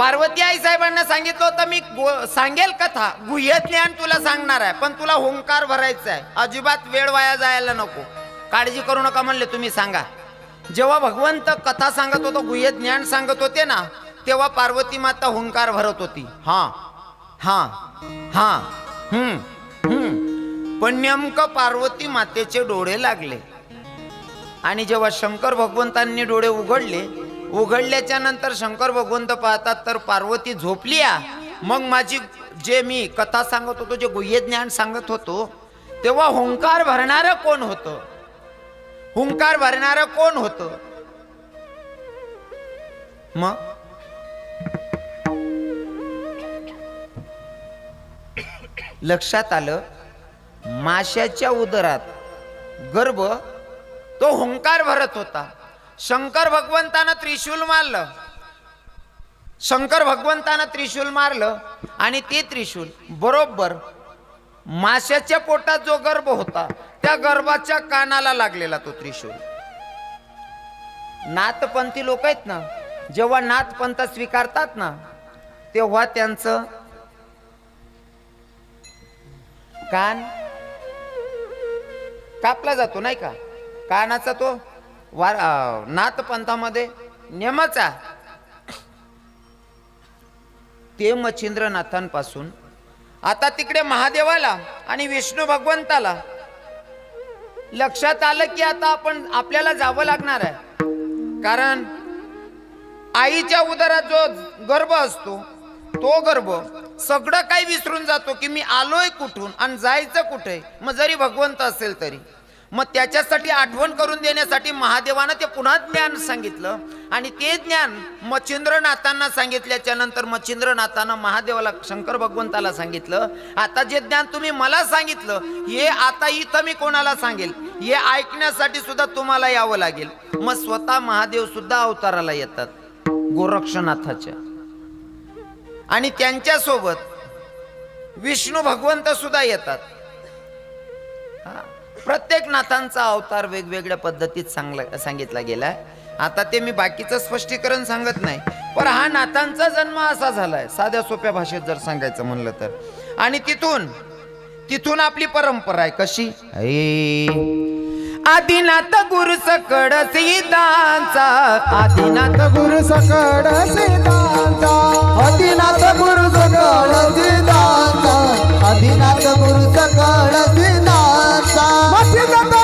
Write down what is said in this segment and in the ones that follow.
पार्वती आई साहेबांना सांगितलं होतं मी सांगेल कथा. गुह्य ज्ञान तुला सांगणार आहे पण तुला होंकार भरायचा आहे. अजिबात वेळ वाया जायला नको. काळजी करू नका म्हणले तुम्ही सांगा. जेव्हा भगवंत कथा सांगत होतो गुह्य ज्ञान सांगत होते ना तेव्हा पार्वती माता हुंकार भरत होती. हा हा हा हम्म हम्म. पण नेमकं पार्वती मातेचे डोळे लागले. आणि जेव्हा शंकर भगवंतांनी डोळे उघडले उघडल्याच्या नंतर शंकर भगवंत पाहतात तर पार्वती झोपली आ. मग माझी जे मी कथा सांगत होतो जे गुह्य ज्ञान सांगत होतो तेव्हा हुंकार भरणारं कोण होतं? हुंकार भरणारं कोण होतं? मग? लक्षात आलं माशाच्या उदरात गर्भ तो हुंकार भरत होता. शंकर भगवंतानं त्रिशूल मारलं. शंकर भगवंतानं त्रिशूल मारलं आणि ते त्रिशूल बरोबर माशाच्या पोटात जो गर्भ होता त्या गर्भाच्या कानाला लागलेला तो त्रिशूल. नाथपंथी लोक आहेत ना जेव्हा नाथपंथ स्वीकारतात ना तेव्हा त्यांचं कान कापला जातो नाही का? कानाचा तो वार नाथपंथामध्ये नाथपंथामध्ये नेमाचा ते मच्छिंद्रनाथांपासून आता तिकडे महादेवाला आणि विष्णू भगवंताला लक्षात आलं की आता आपण आपल्याला जावं लागणार आहे. कारण आईच्या उदरात जो गर्भ असतो तो गर्भ सगळं काही विसरून जातो की मी आलोय कुठून आणि जायचं कुठे? मग जरी भगवंत असेल तरी. मग त्याच्यासाठी आठवण करून देण्यासाठी महादेवानं ते पुन्हा ज्ञान सांगितलं. आणि ते ज्ञान मच्छिंद्रनाथांना सांगितल्याच्या नंतर मच्छिंद्रनाथानं महादेवाला शंकर भगवंताला सांगितलं आता जे ज्ञान तुम्ही मला सांगितलं हे आता इथं मी कोणाला सांगेल? हे ऐकण्यासाठी सुद्धा तुम्हाला यावं लागेल. मग स्वतः महादेव सुद्धा अवताराला येतात गोरक्षनाथाच्या. आणि त्यांच्यासोबत विष्णू भगवंत सुद्धा येतात. हा. प्रत्येक नाथांचा अवतार वेगवेगळ्या पद्धतीत सांगला सांगितला गेलाय आता ते मी बाकीचं स्पष्टीकरण सांगत नाही. पण हा नाथांचा जन्म असा झालाय. साध्या सोप्या भाषेत जर सांगायचं म्हणलं तर. आणि तिथून तिथून आपली परंपरा आहे कशी? आदिनाथ गुरु सकड सीतांचा आदिनाथ गुरु सकड सीतांचा आदिनाथ गुरु सकड सीतांचा आदिनाथ गुरु सकड सीतांचा দাদা।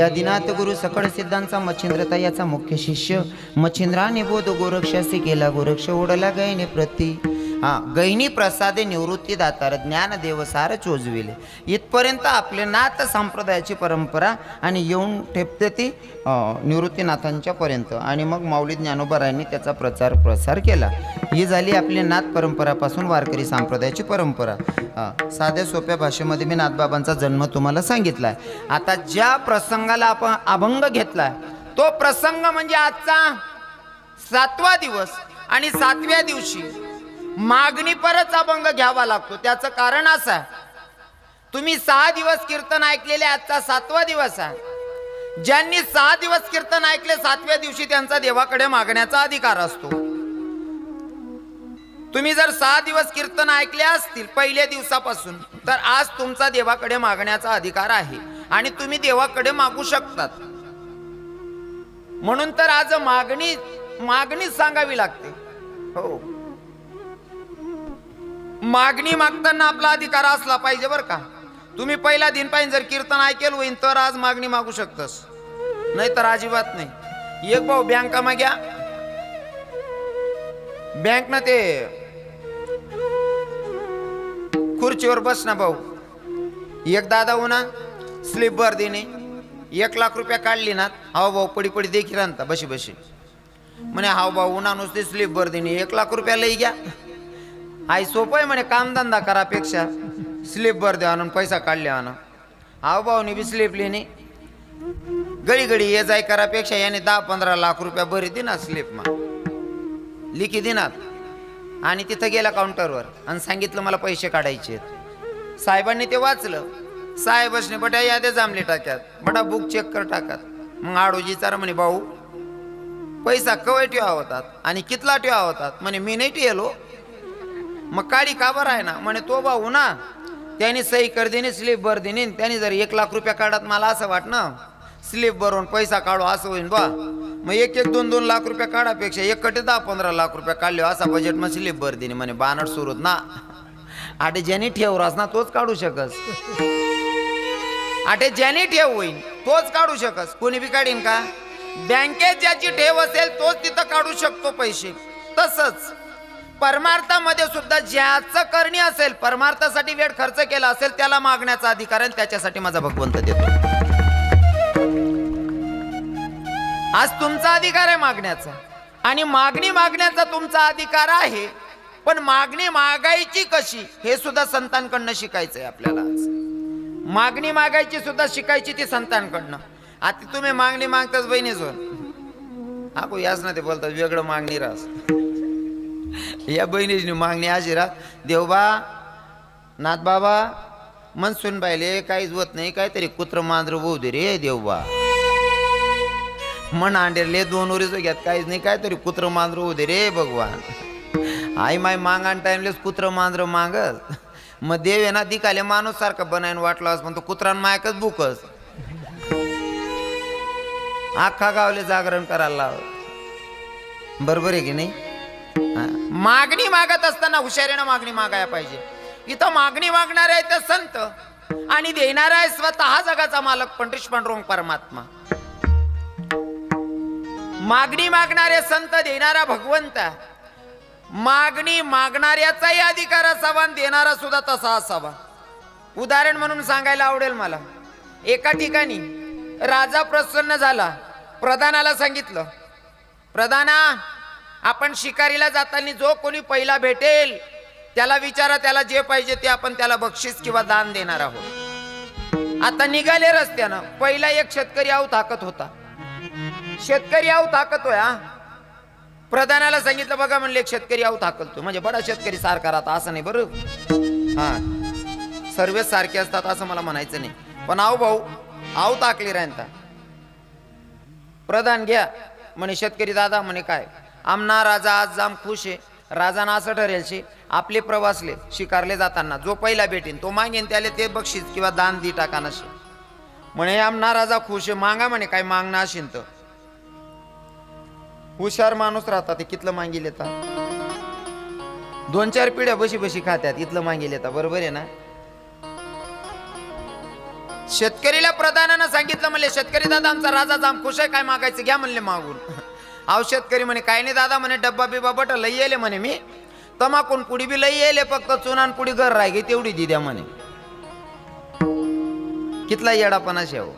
आदिनाथ गुरु सकळ सिद्धांचा मच्छिंद्रता याचा मुख्य शिष्य. मच्छिंद्राने बोध गोरक्षासी केला. गोरक्ष ओढला गयने प्रती हां गैनी प्रसादे निवृत्ती दातार ज्ञानदेव चोजविले. इथपर्यंत आपले नाथ संप्रदायाची परंपरा आणि येऊन ठेपते ती निवृत्तीनाथांच्यापर्यंत निवृत्तीनाथांच्या पर्यंत. आणि मग माऊली ज्ञानोबरायांनी त्याचा प्रचार प्रसार केला. ही झाली आपली नाथ परंपरापासून वारकरी संप्रदायाची परंपरा. साध्या सोप्या भाषेमध्ये मी नाथबाबांचा जन्म तुम्हाला सांगितला आहे आता ज्या प्रसंगाला आपण अभंग घेतलाय तो प्रसंग म्हणजे आजचा सातवा दिवस आणि सातव्या दिवशी मागणी परत अभंग घ्यावा लागतो. त्याचं कारण असं आहे. तुम्ही सहा दिवस कीर्तन ऐकलेले आजचा सातवा दिवस आहे. ज्यांनी सहा दिवस कीर्तन ऐकले सातव्या दिवशी त्यांचा देवाकडे मागण्याचा अधिकार असतो. तुम्ही जर सहा दिवस कीर्तन ऐकले असतील पहिल्या दिवसापासून तर आज तुमचा देवाकडे मागण्याचा अधिकार आहे आणि तुम्ही देवाकडे मागू शकतात. म्हणून तर आज मागणी मागणीच सांगावी लागते. हो. मागणी मागताना आपला अधिकार असला पाहिजे बरं का. तुम्ही पहिला दिन पाहिजे जर कीर्तन ऐकेल होईन तर आज मागणी मागू शकतस. नाही तर अजिबात नाही. एक भाऊ बँका माग्या बँक ना ते खुर्चीवर बस ना भाऊ. एक दादा उन्हा स्लिप भर देणे. एक लाख रुपया काढली ना हाव भाऊ पडी पडी देखील आणता बशी बशी. म्हणे हाव भाऊ उन्हा नुसती स्लिप भर देणे. एक लाख रुपया लई घ्या. आई सोपं आहे म्हणे कामधंदा करापेक्षा. स्लीप भर द्या आणून पैसा काढले आणून. आव भाऊनी बी स्लीप लिहिणे. गडी गडी ये जाय करापेक्षा याने दहा पंधरा लाख रुपया बरी दिना स्लिप मा. लिखी दिनात. आणि तिथं गेला काउंटरवर आणि सांगितलं मला पैसे काढायचे आहेत. साहेबांनी ते वाचलं. साहेबसने बट्या याद्या जांभली टाक्यात. बटा बुक चेक कर टाकात मग आडोजी चार म्हणे भाऊ पैसा कवय ठेवा होतात आणि कितला ठेवा होतात? म्हणे मी नाही ठेवलो मग काळी का बरं आहे ना? म्हणे तो भाऊ ना त्याने सही कर देणे स्लिप भर देणे त्याने जर एक लाख रुपया काढत मला असं वाटणं स्लिप भरून पैसा काढू असं होईन बा. मग एक एक दोन दोन लाख रुपया काढापेक्षा एक कटे दहा पंधरा लाख रुपया काढले असा बजेट मग स्लिप भर देणे म्हणे बानट सुरूत ना. आटे ज्याने ठेवरास ना तोच काढू शकस. आटे ज्याने ठेव होईन तोच काढू शकस. कोणी बी काढीन का? बँकेत ज्याची ठेव असेल तोच तिथं काढू शकतो पैसे. तसंच. परमार्थामध्ये सुद्धा ज्याचं करणी असेल परमार्थासाठी वेळ खर्च केला असेल त्याला मागण्याचा अधिकार आणि त्याच्यासाठी माझा भगवंत देतो. आज तुमचा अधिकार आहे मागण्याचा. आणि मागणी मागण्याचा तुमचा अधिकार आहे पण मागणी मागायची कशी हे सुद्धा संतांकडनं शिकायचं आहे आपल्याला आज. मागणी मागायची सुद्धा शिकायची ती संतांकडनं. आता तुम्ही मागणी मागताच बहिणीच हो को याच ना ते बोलतात वेगळं मागणी रास. या बहिणीची मागणी अशी राहत देवबा नाथ बाबा मनसून बायले काहीच होत नाही काहीतरी कुत्र मांजर होऊ दे रे देवबा. मन अंडेरले दोन उरीच घ्यात काहीच नाही काहीतरी कुत्र मांजर होऊ दे रे भगवान. आई माय मागान टाइमलेच कुत्र मांजर मागत मग देव आहे ना दिकाले माणूस सारखा बनायन वाटलास पण तो कुत्रान मायकच भूकस अख्खा गावले जागरण करायला लाव. बरोबर आहे की नाही? मागणी मागत असताना हुशारीनं मागणी मागायला पाहिजे. इथं मागणी मागणार आहे तर संत. आणि देणार आहे स्वतः जगाचा मालक पंडित पांडुरंग परमात्मा. मागणी मागणारे संत देणारा भगवंत. मागणी मागणाऱ्याचाही अधिकार असावा आणि देणारा सुद्धा तसा असावा. उदाहरण म्हणून सांगायला आवडेल मला. एका ठिकाणी राजा प्रसन्न झाला. प्रधानाला सांगितलं प्रधाना आपण शिकारीला जाताना जो कोणी पहिला भेटेल त्याला विचारा त्याला जे पाहिजे ते आपण त्याला बक्षीस किंवा दान देणार आहोत. आता निघाले रस्त्यानं. पहिला एक शेतकरी आऊ ताकत होता. शेतकरी आऊ ताकत होय प्रधानाला सांगितलं बघा म्हणले एक शेतकरी आऊ ताकलतो म्हणजे बडा शेतकरी सारखा राहता असं नाही बरं? हा. सर्वच सारखे असतात असं मला म्हणायचं नाही. पण आऊ भाऊ आऊ ताकली राहता प्रधान घ्या. म्हणे शेतकरी दादा म्हणे काय? आमना राजा आज जाम खुश आहे. राजानं असं ठरेल शे आपले प्रवासले शिकारले जाताना जो पहिला भेटेन तो मागेन त्याला ते बक्षीस किंवा दान दी टाका नसे म्हणे आमना राजा खुश आहे मागा म्हणे काय मागणं असेल तर. हुशार माणूस राहतात ते कितलं मागील येतात? दोन चार पिढ्या बशी बशी खात्यात इथलं मागील येतात बरोबर आहे ना? शेतकरीला प्रधानानं सांगितलं म्हणले शेतकरी दादा आमचा राजा जाम खुश आहे काय मागायचं घ्या म्हणले मागून. औषध शेतकरी म्हणे काय नाही दादा म्हणे डब्बा बिब्बा बट लई येले म्हणे मी. तमाकून पुढी बी लई येले फक्त चुनान पुढी घर राहिली तेवढी दी द्या म्हणे. कितला येडापणा शेव हो.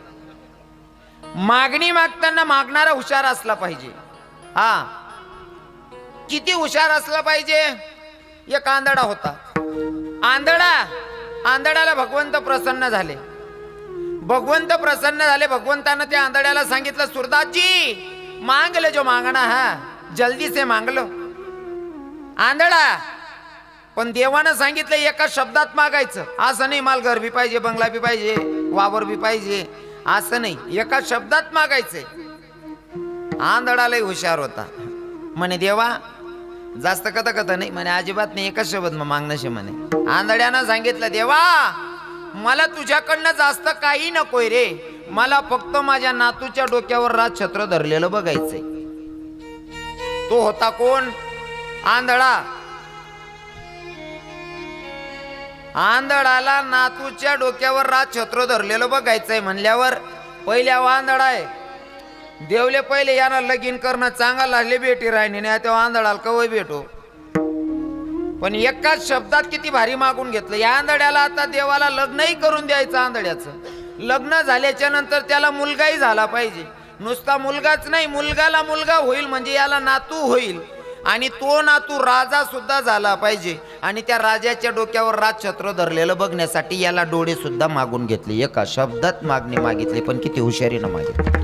मागणी मागताना मागणारा हुशार असला पाहिजे. हा. किती हुशार असला पाहिजे? एक आंधळा होता. आंधळा? आंधळ्याला भगवंत प्रसन्न झाले. भगवंत प्रसन्न झाले भगवंतानं त्या आंधळ्याला सांगितलं सुरदासजी मांग ले जो मांगना हा जल्दी से मांग लो। आंधळा पण देवानं सांगितलं एका शब्दात मागायचं असं नाही माल घर बी पाहिजे बंगला बी पाहिजे वावर बी पाहिजे असं नाही एका शब्दात मागायचंय आंधळालाही हुशार होता. म्हणे देवा जास्त कथा कथा नाही म्हणे अजिबात नाही एकच शब्द मग मागणं म्हणे. आंधळ्यानं सांगितलं देवा मला तुझ्याकडनं जास्त काही नकोय रे मला फक्त माझ्या नातूच्या डोक्यावर राज छत्र धरलेलं बघायचंय. तो होता कोण? आंधळा. आंधळाला नातूच्या डोक्यावर राजछत्र धरलेलं बघायचंय म्हणल्यावर पहिल्या आंधळा आहे. देवले पहिले यांना लगीन करणं चांगलं लागले बेटी राहिनी नाही तेव्हा आंधळाला कवय भेटो. पण एकाच शब्दात किती भारी मागून घेतलं. या आंधळ्याला आता देवाला लग्नही करून द्यायचं आंधळ्याचं. लग्न झाल्याच्यानंतर त्याला मुलगाही झाला पाहिजे. नुसता मुलगाच नाही मुलगाला मुलगा होईल म्हणजे याला नातू होईल. आणि तो नातू राजा सुद्धा झाला पाहिजे. आणि त्या राजाच्या डोक्यावर राजछत्र धरलेलं बघण्यासाठी याला डोळे सुद्धा मागून घेतले. एका शब्दात मागणी मागितली पण किती हुशारीनं मागितली.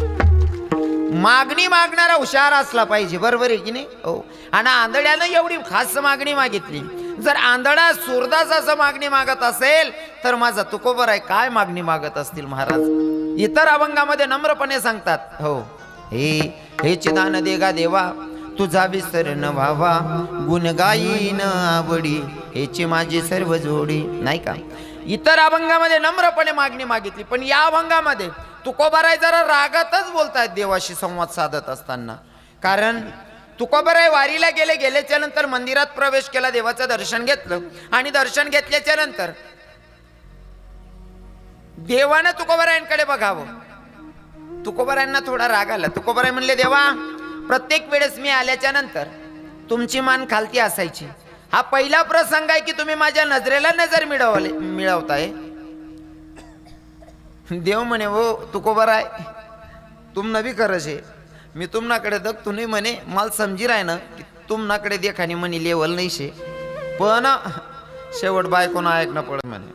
मागणी मागणारा हुशार असला पाहिजे. बरोबर आहे की नाही? हो. आणि आंधळ्यानं एवढी खास मागणी मागितली. जर आंधळा सुरदास असं मागणी मागत असेल तर माझा तुकोबर आहे. काय मागणी मागत असतील महाराज? इतर अभंगामध्ये नम्रपणे सांगतात हो हे हे चिदान देगा देवा तुझा विसर न व्हावा. गुण न आवडी हेची माझी सर्व जोडी. नाही का? इतर अभंगामध्ये नम्रपणे मागणी मागितली पण या अभंगामध्ये तुकोबाराय जरा रागातच बोलतायत देवाशी संवाद साधत असताना. कारण तुकोबराय वारीला गेले गेल्याच्यानंतर मंदिरात प्रवेश केला देवाचं दर्शन घेतलं. आणि दर्शन घेतल्याच्या नंतर देवानं तुकोबरायांकडे बघावं. तुकोबरायांना थोडा राग आला. तुकोबराय म्हणले देवा प्रत्येक वेळेस मी आल्याच्यानंतर तुमची मान खालती असायची. हा पहिला प्रसंग आहे की तुम्ही माझ्या नजरेला नजर मिळवले मिळवताय. देव म्हणे हो तुकोबराय तुम नवी खरंच आहे. मी तुमनाकडे दग तुम्ही म्हणे मला समजी राय ना की तुमनाकडे देखाने म्हणे लेवल नाही शे पण शेवट बायकोन ऐकणं पडत म्हणे.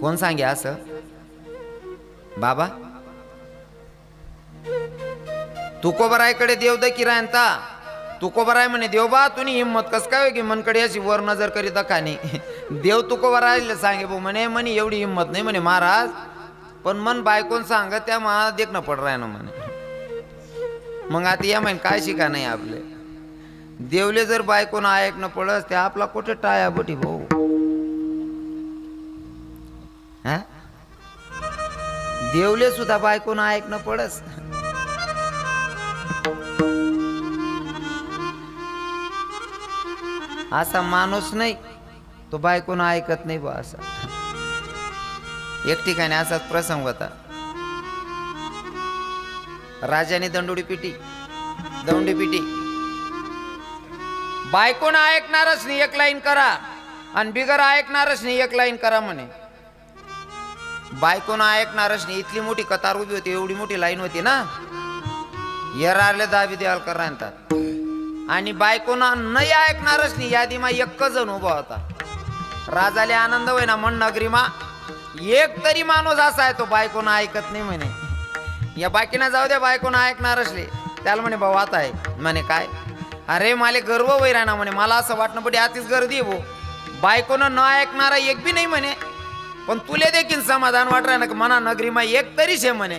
कोण सांगे असं? बाबा? तुकोबरायकडे देव द किरायंता तुकोबराय म्हणे देव बा तुम्ही हिंमत कस काय की मनकडे अशी वर नजर करीत खाणे देव तुकोबरायला सांगे भाऊ म्हणे म्हणे एवढी हिंमत नाही म्हणे महाराज. पण मन बायकोन सांग त्या मला देखणं पड राय ना म्हणे. मग आता या म्हणे काय शिका नाही आपले? देवले जर बायकोन ऐकणं पडस ते आपला कुठे टाया बटी भाऊ? हा? देवले सुद्धा बायकोन ऐकणं पडस. असा माणूस नाही तो बायकोन ऐकत नाही बा असा. एक ठिकाणी असाच प्रसंग होता. राजाने दंडोडी पिटी दंडी पिटी. बायकोन ऐकणारच नाही एक लाईन करा. आणि बिगर ऐकणारच नाही एक लाईन करा म्हणे. बायकोनं ऐकणारच नाही इतली मोठी कतार उभी होती एवढी मोठी लाईन होती ना. येरारले दाबी द्याल करतात आणि बायकोना नाही ऐकणारच नाही यादी मा एक जण उभा होता. राजाले आनंद होय ना म्हण नगरी मा एक तरी माणूस असा आहे तो बायकोनं ऐकत नाही म्हणे. या बाकीना जाऊ द्या बायकोनं ऐकणार असले. त्याला म्हणे भाऊ आता आहे म्हणे काय? अरे माले गर्व वैरा ना म्हणे. मला असं वाटणं पडे आतीच गर्दी आहे भाऊ. बायकोनं न ऐकणारा एक बी नाही म्हणे. पण तुले देखील समाधान वाट ना मना नगरी मा एक तरीच आहे म्हणे.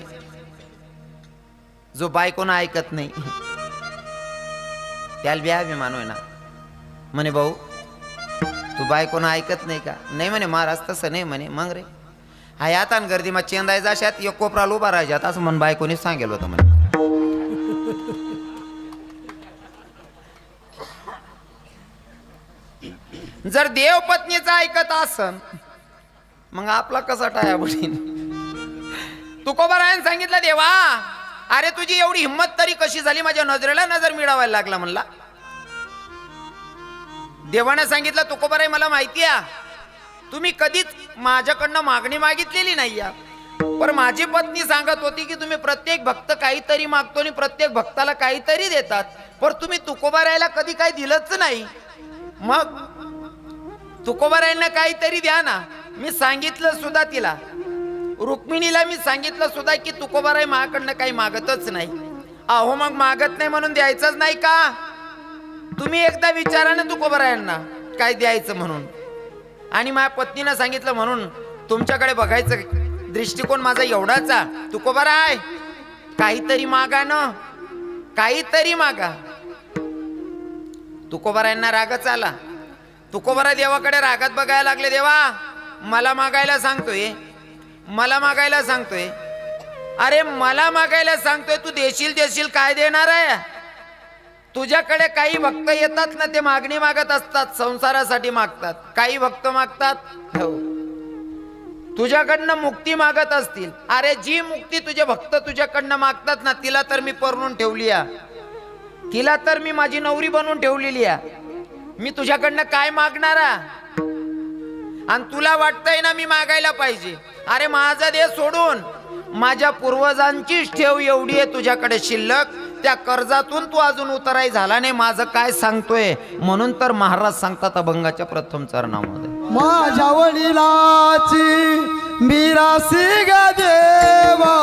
जो बायकोनं ऐकत नाही त्याला बी अभिमान होय ना म्हणे भाऊ तू बायकोनं ऐकत नाही का? नाही म्हणे महाराज तसं नाही म्हणे. मग रे? हा यात गर्दी मग चेंदाय जाशात एक कोपराला उभा राहायच्यात असं म्हण बायकोनी सांगेल होतं म्हणे. जर देव पत्नीचं ऐकत असन मग आपला कसा टाया बहीण? तुकोबारायन सांगितलं देवा अरे तुझी एवढी हिंमत तरी कशी झाली? माझ्या नजरेला नजर मिळवायला लागला म्हणला. देवानं सांगितलं तुकोबाराय मला माहिती आहे तुम्ही कधीच माझ्याकडनं मागणी मागितलेली नाही या पण माझी पत्नी सांगत होती की तुम्ही प्रत्येक भक्त काहीतरी मागतो आणि प्रत्येक भक्ताला काहीतरी देतात. पण तुम्ही तुकोबारायला कधी काही दिलंच नाही. मग तुकोबारायांना काहीतरी द्या ना. मी सांगितलं सुद्धा तिला. रुक्मिणीला मी सांगितलं सुद्धा की तुकोबाराय माझ्याकडनं काही मागतच नाही. अहो मग मागत नाही म्हणून द्यायचंच नाही का? तुम्ही एकदा विचारा ना तुकोबारायांना काय द्यायचं म्हणून? आणि माझ्या पत्नीनं सांगितलं म्हणून तुमच्याकडे बघायचं दृष्टिकोन माझा एवढाचा. तुकोबाराय काहीतरी मागा ना. काहीतरी मागा. तुकोबारायांना रागच आला? तुकोबारा देवाकडे रागात बघायला लागले देवा? मला मागायला सांगतोय. मला मागायला सांगतोय. अरे मला मागायला सांगतोय तू देशील देशील काय देणार आहे? तुझ्याकडे काही भक्त येतात ना ते मागणी मागत असतात संसारासाठी मागतात. काही भक्त मागतात? हो. तुझ्याकडनं मुक्ती मागत असतील. अरे जी मुक्ती तुझे भक्त तुझ्याकडनं मागतात ना तिला तर मी परणून ठेवली तिला तर मी माझी नवरी बनवून ठेवलेली आहे मी तुझ्याकडनं काय मागणार? आणि तुला वाटतंय ना मी मागायला पाहिजे. अरे माझा देह सोडून माझ्या पूर्वजांचीच ठेव एवढी आहे तुझ्याकडे शिल्लक. त्या कर्जातून तू अजून उतराई झाला नाही माझं काय सांगतोय? म्हणून तर महाराज सांगतात अभंगाच्या प्रथम चरणामध्ये. माझ्या वडिलाची मिरासी ग देवा.